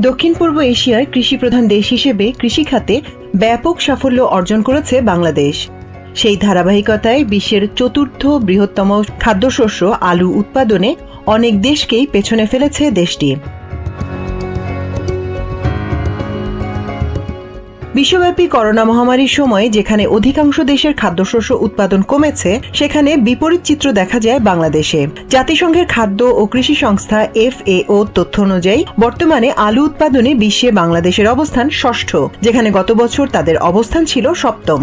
দক্ষিণ পূর্ব এশিয়ার কৃষি প্রধান দেশ হিসেবে কৃষিখাতে ব্যাপক সাফল্য অর্জন করেছে বাংলাদেশ। সেই ধারাবাহিকতায় বিশ্বের চতুর্থ বৃহত্তম খাদ্যশস্য আলু উৎপাদনে অনেক দেশকেই পেছনে ফেলেছে দেশটি। বিশ্বব্যাপী করোনা মহামারীর সময় যেখানে অধিকাংশ দেশের খাদ্যশস্য উৎপাদন কমেছে, সেখানে বিপরীত চিত্র দেখা যায় বাংলাদেশে। জাতিসংঘের খাদ্য ও কৃষি সংস্থা এফএও তথ্য অনুযায়ী, বর্তমানে আলু উৎপাদনে বিশ্বে বাংলাদেশের অবস্থান ষষ্ঠ, যেখানে গত বছর তাদের অবস্থান ছিল সপ্তম।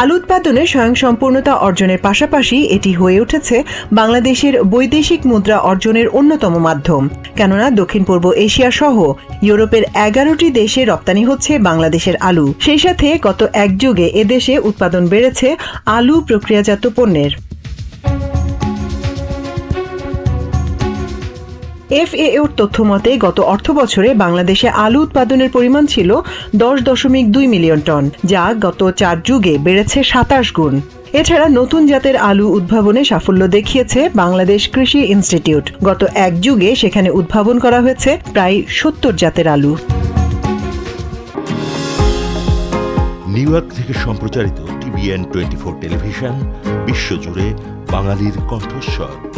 আলু উৎপাদনে স্বয়ংসম্পূর্ণতা অর্জনের পাশাপাশি এটি হয়ে উঠেছে বাংলাদেশের বৈদেশিক মুদ্রা অর্জনের অন্যতম মাধ্যম। কেননা দক্ষিণ পূর্ব এশিয়া সহ ইউরোপের এগারোটি দেশে রপ্তানি হচ্ছে বাংলাদেশের আলু। সেই সাথে গত এক যুগে এদেশে উৎপাদন বেড়েছে আলু প্রক্রিয়াজাত পণ্যের। এফএওর তথ্য মতে, গত অর্থ বছরে বাংলাদেশে আলু উৎপাদনের পরিমাণ ছিল দশ দশমিক দুই মিলিয়ন টন, যা গত চার যুগে বেড়েছে সাতাশ গুণ। এছাড়া নতুন জাতের আলু উদ্ভাবনে সাফল্য দেখিয়েছে বাংলাদেশ কৃষি ইনস্টিটিউট। গত এক যুগে সেখানে উদ্ভাবন করা হয়েছে প্রায় সত্তর জাতের আলু। নিউ ইয়র্ক থেকে সম্প্রচারিত টিভিএন টোয়েন্টি ফোর টেলিভিশন, বিশ্বজুড়ে বাঙালির কণ্ঠস্বর।